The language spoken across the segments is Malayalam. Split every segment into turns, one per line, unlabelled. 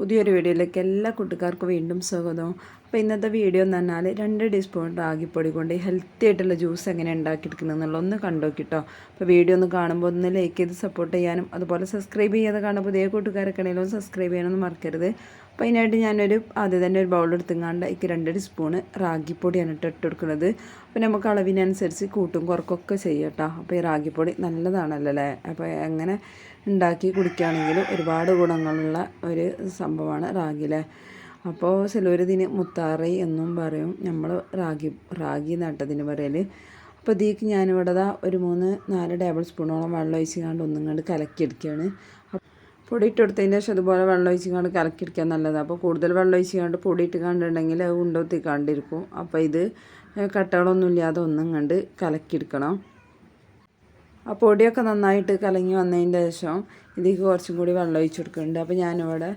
പുതിയൊരു വീഡിയോയിലേക്ക് എല്ലാ കൂട്ടുകാർക്കും വീണ്ടും സ്വാഗതം. അപ്പോൾ ഇന്നത്തെ വീഡിയോ എന്ന് പറഞ്ഞാൽ രണ്ട് ടീസ്പൂൺ റാഗിപ്പൊടി കൊണ്ട് ഹെൽത്തി ആയിട്ടുള്ള ജ്യൂസ് എങ്ങനെ ഉണ്ടാക്കിയെടുക്കുന്നത് എന്നുള്ള ഒന്ന് കണ്ടോക്കിട്ടോ അപ്പോൾ വീഡിയോ ഒന്ന് കാണുമ്പോൾ ഒന്ന് ലൈക്ക് ചെയ്ത് സപ്പോർട്ട് ചെയ്യാനും അതുപോലെ സബ്സ്ക്രൈബ് ചെയ്യാതെ കാണുമ്പോൾ പുതിയ കൂട്ടുകാരൊക്കെ ആണെങ്കിലും സബ്സ്ക്രൈബ് ചെയ്യാനൊന്നും മറക്കരുത്. അപ്പോൾ അതിനായിട്ട് ഞാനൊരു ആദ്യം തന്നെ ഒരു ബൗൾ എടുത്തുങ്ങാണ്ട് എനിക്ക് രണ്ട് സ്പൂണ് റാഗിപ്പൊടിയാണ് ഇട്ട് ഇട്ട് കൊടുക്കുന്നത്. അപ്പോൾ നമുക്ക് അളവിനനുസരിച്ച് കൂട്ടും കുറക്കൊക്കെ ചെയ്യാം കേട്ടോ അപ്പോൾ ഈ റാഗിപ്പൊടി നല്ലതാണല്ലോ അല്ലേ അപ്പോൾ എങ്ങനെ ഉണ്ടാക്കി കുടിക്കുകയാണെങ്കിൽ ഒരുപാട് ഗുണങ്ങളുള്ള ഒരു സംഭവമാണ് റാഗിലെ അപ്പോൾ ചിലവർ ഇതിന് മുത്താറി എന്നും പറയും. നമ്മൾ റാഗി റാഗി നട്ടതിന് പറയൽ അപ്പോൾ ഇതിലേക്ക് ഞാനിവിടെ ഒരു മൂന്ന് നാല് ടേബിൾ സ്പൂണോളം വെള്ളം ഒഴിച്ച് കണ്ട് ഒന്നും കണ്ട് കലക്കിയെടുക്കുകയാണ്. പൊടി ഇട്ട് കൊടുത്തതിന്റെ ശേഷം അതുപോലെ വെള്ളം ഒഴിച്ചുകൊണ്ട് കലക്കിടിക്കാൻ നല്ലതാണ്. അപ്പോൾ കൂടുതൽ വെള്ളം ഒഴിച്ചുകൊണ്ട് പൊടി ഇട്ട് കണ്ടിട്ടുണ്ടെങ്കിൽ അത് ഉണ്ടോത്തി കണ്ടിരിക്കും. അപ്പോൾ ഇത് കട്ടകളൊന്നും ഇല്ലാതെ ഒന്നും കണ്ട് കലക്കിയെടുക്കണം. ആ പൊടിയൊക്കെ നന്നായിട്ട് കലങ്ങി വന്നതിന്റെ ശേഷം ഇതിലേക്ക് കുറച്ചും കൂടി വെള്ളം ഒഴിച്ച് കൊടുക്കുന്നുണ്ട് അപ്പോൾ ഞാനിവിടെ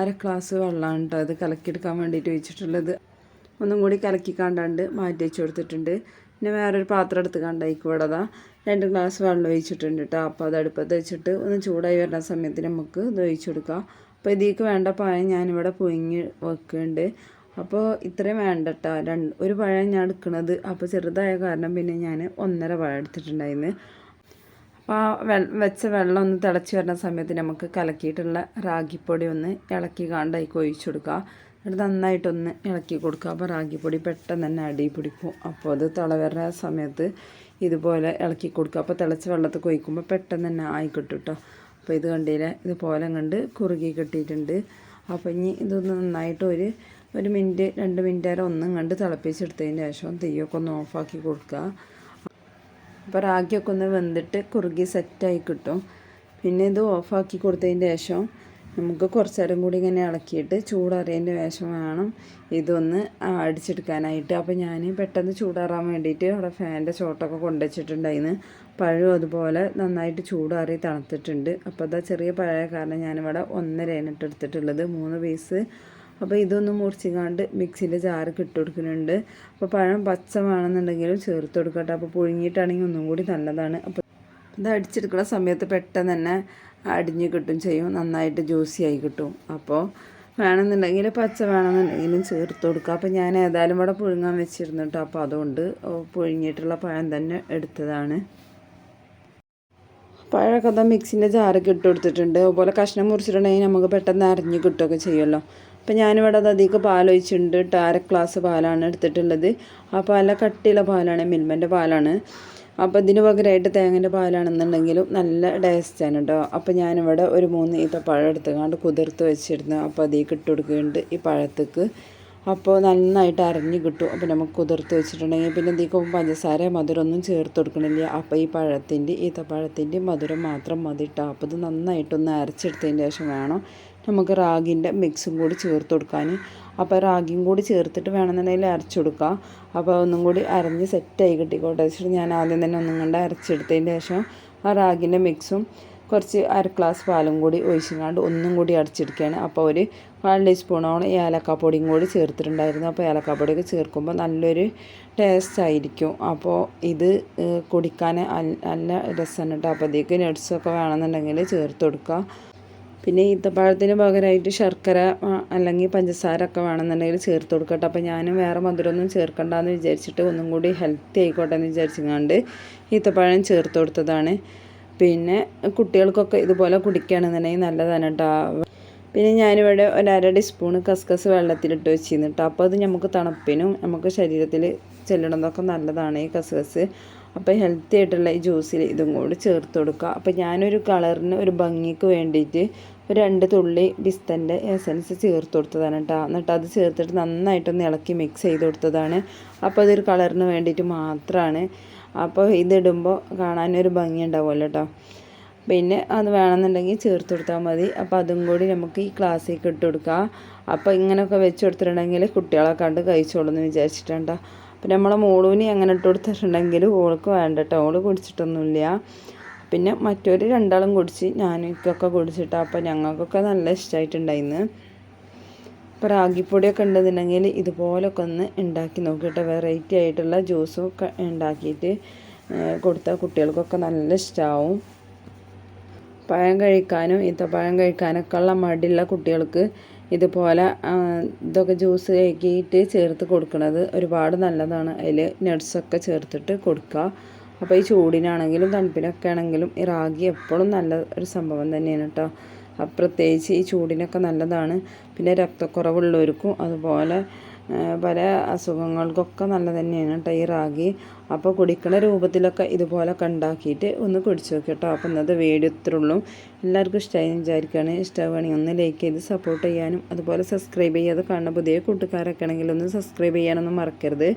അര ഗ്ലാസ് വെള്ളമാണ് കേട്ടോ അത് കലക്കിയെടുക്കാൻ വേണ്ടിയിട്ട് ഒഴിച്ചിട്ടുള്ളത്. ഒന്നും കൂടി കലക്കി കണ്ടാണ്ട് മാറ്റി വെച്ച് കൊടുത്തിട്ടുണ്ട്. പിന്നെ വേറൊരു പാത്രം എടുത്ത് കണ്ടായിക്ക് ഇവിടെ അതാ രണ്ട് ഗ്ലാസ് വെള്ളം ഒഴിച്ചിട്ടുണ്ട് കേട്ടോ അപ്പോൾ അത് അടുപ്പത്ത് വെച്ചിട്ട് ഒന്ന് ചൂടായി വരുന്ന സമയത്ത് നമുക്ക് ഇത് ഒഴിച്ചു കൊടുക്കാം. അപ്പോൾ ഇതിലേക്ക് വേണ്ട പഴം ഞാനിവിടെ പൊയിങ്ങി വെക്കുന്നുണ്ട്. അപ്പോൾ ഇത്രയും വേണ്ട കേട്ടോ രണ്ട് ഒരു പഴം ഞാൻ എടുക്കുന്നത് അപ്പോൾ ചെറുതായ കാരണം പിന്നെ ഞാൻ ഒന്നര പഴം എടുത്തിട്ടുണ്ടായിരുന്നു. അപ്പോൾ ആ വെച്ച വെള്ളം ഒന്ന് തിളച്ച് വരുന്ന സമയത്ത് നമുക്ക് കലക്കിയിട്ടുള്ള റാഗിപ്പൊടി ഒന്ന് ഇളക്കി കാണ്ടായി ഒഴിച്ചു കൊടുക്കുക എന്നിട്ട് നന്നായിട്ടൊന്ന് ഇളക്കി കൊടുക്കുക. അപ്പോൾ റാഗിപ്പൊടി പെട്ടെന്ന് തന്നെ അടി പിടിക്കും. അപ്പോൾ അത് തിള വരുന്ന സമയത്ത് ഇതുപോലെ ഇളക്കി കൊടുക്കുക. അപ്പോൾ തിളച്ച വെള്ളത്തിൽ കൊയ്ക്കുമ്പോൾ പെട്ടെന്ന് തന്നെ ആയി കിട്ടും കേട്ടോ അപ്പോൾ ഇത് കണ്ടില്ലേ? ഇതുപോലെ കണ്ട് കുറുകി കിട്ടിയിട്ടുണ്ട്. അപ്പോൾ ഇനി ഇതൊന്ന് നന്നായിട്ട് ഒരു ഒരു മിനിറ്റ് രണ്ട് മിനിറ്റ് വരെ ഒന്നും കണ്ട് തിളപ്പിച്ചെടുത്തതിന് ശേഷം തീയൊക്കെ ഒന്ന് ഓഫാക്കി കൊടുക്കുക. അപ്പോൾ റാഗിയൊക്കെ ഒന്ന് വെന്തിട്ട് കുറുകി സെറ്റായി കിട്ടും. പിന്നെ ഇത് ഓഫാക്കി കൊടുത്തതിന് ശേഷം നമുക്ക് കുറച്ച് നേരം കൂടി ഇങ്ങനെ ഇളക്കിയിട്ട് ചൂടറിയതിന്റെ വേഷം വേണം ഇതൊന്ന് അടിച്ചെടുക്കാനായിട്ട്. അപ്പോൾ ഞാൻ പെട്ടെന്ന് ചൂടാറാൻ വേണ്ടിയിട്ട് അവിടെ ഫാനിന്റെ ചോട്ടൊക്കെ കൊണ്ടുവച്ചിട്ടുണ്ടായിരുന്നു പഴവും അതുപോലെ നന്നായിട്ട് ചൂടാറി തണുത്തിട്ടുണ്ട്. അപ്പോൾ അതാ ചെറിയ പഴയ കാരണം ഞാനിവിടെ ഒന്നരയാണ് ഇട്ടെടുത്തിട്ടുള്ളത് മൂന്ന് പീസ്. അപ്പോൾ ഇതൊന്ന് മുറിച്ചിങ്ങാണ്ട് മിക്സിന്റെ ജാറ് കിട്ടുകൊടുക്കുന്നുണ്ട് അപ്പോൾ പഴം പച്ച വേണമെന്നുണ്ടെങ്കിലും ചേർത്ത് കൊടുക്കട്ടെ. അപ്പോൾ പുഴുങ്ങിയിട്ടാണെങ്കിൽ ഒന്നും കൂടി നല്ലതാണ്. അപ്പോൾ ഇത് അടിച്ചെടുക്കുന്ന സമയത്ത് പെട്ടെന്ന് തന്നെ അടിഞ്ഞ് കിട്ടും ചെയ്യും. നന്നായിട്ട് ജ്യൂസി ആയി കിട്ടും. അപ്പോൾ വേണമെന്നുണ്ടെങ്കിൽ പച്ച വേണമെന്നുണ്ടെങ്കിലും ചേർത്ത് കൊടുക്കുക അപ്പോൾ ഞാൻ ഏതായാലും ഇവിടെ പുഴുങ്ങാൻ വെച്ചിരുന്നു കേട്ടോ അപ്പോൾ അതുകൊണ്ട് പുഴുങ്ങിയിട്ടുള്ള പഴം തന്നെ എടുത്തതാണ്. പഴമൊക്കെ അതാ മിക്സിന്റെ ജാറൊക്കെ ഇട്ട് കൊടുത്തിട്ടുണ്ട്. അതുപോലെ കഷ്ണം മുറിച്ചിട്ടുണ്ടെങ്കിൽ നമുക്ക് പെട്ടെന്ന് അരിഞ്ഞ് കിട്ടുകയൊക്കെ ചെയ്യുമല്ലോ. അപ്പം ഞാനിവിടെ അത് അധികം പാലൊഴിച്ചിട്ടുണ്ട് കേട്ടോ അര ഗ്ലാസ് പാലാണ് എടുത്തിട്ടുള്ളത്. ആ പാല കട്ടിയുള്ള പാലാണ് മിൽമന്റെ പാലാണ്. അപ്പോൾ ഇതിന് പകരമായിട്ട് തേങ്ങന്റെ പാലാണെന്നുണ്ടെങ്കിലും നല്ല ടേസ്റ്റാണ് കേട്ടോ അപ്പോൾ ഞാനിവിടെ ഒരു മൂന്ന് ഈത്തപ്പഴം എടുത്തുകൊണ്ട് കുതിർത്ത് വെച്ചിരുന്നു. അപ്പോൾ അതിലേക്ക് ഇട്ട് കൊടുക്കുന്നുണ്ട് ഈ പഴത്തേക്ക്. അപ്പോൾ നന്നായിട്ട് അരഞ്ഞ് കിട്ടും. അപ്പോൾ നമുക്ക് കുതിർത്ത് വെച്ചിട്ടുണ്ടെങ്കിൽ പിന്നെ ഇതിലേക്ക് പഞ്ചസാര മധുരമൊന്നും ചേർത്ത് കൊടുക്കണില്ല. അപ്പോൾ ഈ പഴത്തിന്റെ ഈത്തപ്പഴത്തിന്റെ മധുരം മാത്രം മതി അപ്പോൾ ഇത് നന്നായിട്ടൊന്ന് അരച്ചെടുത്തതിന് ശേഷം വേണം നമുക്ക് റാഗിന്റെ മിക്സും കൂടി ചേർത്ത് കൊടുക്കാൻ. അപ്പോൾ റാഗിയും കൂടി ചേർത്തിട്ട് വേണമെന്നുണ്ടെങ്കിൽ അരച്ചു കൊടുക്കുക അപ്പോൾ ഒന്നും കൂടി അരഞ്ഞ് സെറ്റായി കിട്ടിക്കോട്ടെ. വെച്ചിട്ട് ഞാൻ ആദ്യം തന്നെ ഒന്നും കണ്ട് അരച്ചെടുത്തതിന് ശേഷം ആ റാഗിന്റെ മിക്സും കുറച്ച് അര ഗ്ലാസ് പാലും കൂടി ഒഴിച്ചിങ്ങാണ്ട് ഒന്നും കൂടി അടിച്ചെടുക്കുകയാണ് അപ്പോൾ ഒരു കാൽ ടീസ്പൂണോളം ഏലക്കാപ്പൊടിയും കൂടി ചേർത്തിട്ടുണ്ടായിരുന്നു. അപ്പോൾ ഏലക്കാപ്പൊടിയൊക്കെ ചേർക്കുമ്പോൾ നല്ലൊരു ടേസ്റ്റ് ആയിരിക്കും. അപ്പോൾ ഇത് കുടിക്കാൻ നല്ല രസമാണ് കേട്ടോ. അപ്പോൾ അതിലേക്ക് നട്ട്സൊക്കെ വേണമെന്നുണ്ടെങ്കിൽ ചേർത്ത് കൊടുക്കുക പിന്നെ ഈത്തപ്പഴത്തിന് പകരമായിട്ട് ശർക്കര അല്ലെങ്കിൽ പഞ്ചസാര ഒക്കെ വേണമെന്നുണ്ടെങ്കിൽ ചേർത്ത് കൊടുക്കട്ടെ. അപ്പോൾ ഞാനും വേറെ മധുരമൊന്നും ചേർക്കണ്ടെന്ന് വിചാരിച്ചിട്ട് ഒന്നും കൂടി ഹെൽത്തി ആയിക്കോട്ടെ എന്ന് വിചാരിച്ചുകൊണ്ട് ഈത്തപ്പഴം ചേർത്ത് കൊടുത്തതാണ്. പിന്നെ കുട്ടികൾക്കൊക്കെ ഇതുപോലെ കുടിക്കുകയാണെന്നുണ്ടെങ്കിൽ നല്ലതാണ് കേട്ടോ പിന്നെ ഞാനിവിടെ ഒരര ടീസ്പൂണ് കസ്കസ് വെള്ളത്തിലിട്ട് വെച്ചിരുന്നു കേട്ടോ അപ്പോൾ അത് നമുക്ക് തണുപ്പിനും നമുക്ക് ശരീരത്തിൽ ചെല്ലണതൊക്കെ നല്ലതാണ് ഈ കസ്കസ്. അപ്പോൾ ഹെൽത്തി ആയിട്ടുള്ള ഈ ജ്യൂസിൽ ഇതും കൂടി ചേർത്ത് കൊടുക്കുക. അപ്പോൾ ഞാനൊരു കളറിന് ഒരു ഭംഗിക്ക് വേണ്ടിയിട്ട് ഒരു രണ്ട് തുള്ളി ബിസ്തന്റെ എസൻസ് ചേർത്ത് കൊടുത്തതാണ് കേട്ടോ. എന്നിട്ട് അത് ചേർത്തിട്ട് നന്നായിട്ടൊന്ന് ഇളക്കി മിക്സ് ചെയ്ത് കൊടുത്തതാണ്. അപ്പോൾ അതൊരു കളറിന് വേണ്ടിയിട്ട് മാത്രമാണ് അപ്പോൾ ഇതിടുമ്പോൾ കാണാനൊരു ഭംഗി ഉണ്ടാവുമല്ലോ കേട്ടോ. പിന്നെ അത് വേണമെന്നുണ്ടെങ്കിൽ ചേർത്ത് കൊടുത്താൽ മതി. അപ്പോൾ അതും കൂടി നമുക്ക് ഈ ക്ലാസ്സിലേക്ക് ഇട്ട് കൊടുക്കാം. അപ്പോൾ ഇങ്ങനെയൊക്കെ വെച്ച് കൊടുത്തിട്ടുണ്ടെങ്കിൽ കുട്ടികളെ കണ്ട് കഴിച്ചോളൂ എന്ന് വിചാരിച്ചിട്ടുണ്ടോ അപ്പം നമ്മളെ മോളൂനി അങ്ങനെ ഇട്ട് കൊടുത്തിട്ടുണ്ടെങ്കിൽ ഓൾക്ക് വേണ്ട കേട്ടോ ഓൾ കുടിച്ചിട്ടൊന്നുമില്ല. പിന്നെ മറ്റൊരു രണ്ടാളും കുടിച്ച് ഞാനൊക്കെ കുടിച്ചിട്ട് അപ്പോൾ ഞങ്ങൾക്കൊക്കെ നല്ല ഇഷ്ടമായിട്ടുണ്ടായിന്ന് ഇപ്പോൾ റാഗിപ്പൊടിയൊക്കെ ഉണ്ടെന്നുണ്ടെങ്കിൽ ഇതുപോലൊക്കെ ഒന്ന് ഉണ്ടാക്കി നോക്കിയിട്ട് വെറൈറ്റി ആയിട്ടുള്ള ജ്യൂസും ഒക്കെ ഉണ്ടാക്കിയിട്ട് കൊടുത്താൽ കുട്ടികൾക്കൊക്കെ നല്ല ഇഷ്ടമാവും പഴം കഴിക്കാനും ഈത്തപ്പഴം കഴിക്കാനൊക്കെ ഉള്ള മടിയുള്ള കുട്ടികൾക്ക് ഇതുപോലെ ഇതൊക്കെ ജ്യൂസ് കഴുകിയിട്ട് ചേർത്ത് കൊടുക്കുന്നത് ഒരുപാട് നല്ലതാണ്. അതിൽ നട്ട്സൊക്കെ ചേർത്തിട്ട് കൊടുക്കുക. അപ്പോൾ ഈ ചൂടിനാണെങ്കിലും തണുപ്പിനൊക്കെ ആണെങ്കിലും ഈ റാഗി എപ്പോഴും നല്ല ഒരു സംഭവം തന്നെയാണ് കേട്ടോ. പ്രത്യേകിച്ച് ഈ ചൂടിനൊക്കെ നല്ലതാണ്. പിന്നെ രക്തക്കുറവുള്ളവർക്കും അതുപോലെ പല അസുഖങ്ങൾക്കൊക്കെ നല്ല തന്നെയാണ് കേട്ടോ അപ്പോൾ കുടിക്കണ രൂപത്തിലൊക്കെ ഇതുപോലൊക്കെ ഉണ്ടാക്കിയിട്ട് ഒന്ന് കുടിച്ചു നോക്കി കേട്ടോ. അപ്പോൾ ഇന്നത്തെ വീഡിയോ ഇത്രയുള്ളൂ എല്ലാവർക്കും ഇഷ്ടമായി വിചാരിക്കുകയാണ് ഇഷ്ടമാണെങ്കിൽ ഒന്ന് ലൈക്ക് ചെയ്ത് സപ്പോർട്ട് ചെയ്യാനും അതുപോലെ സബ്സ്ക്രൈബ് ചെയ്യാതെ കാണുന്ന പുതിയ കൂട്ടുകാരൊക്കെ ആണെങ്കിൽ ഒന്ന് സബ്സ്ക്രൈബ് ചെയ്യാനൊന്നും മറക്കരുത്.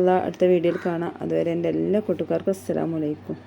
അള്ളാ അടുത്ത വീഡിയോയിൽ കാണാം. അതുവരെ എന്റെ എല്ലാ കൂട്ടുകാർക്കും അസ്സലാമു അലൈക്കും.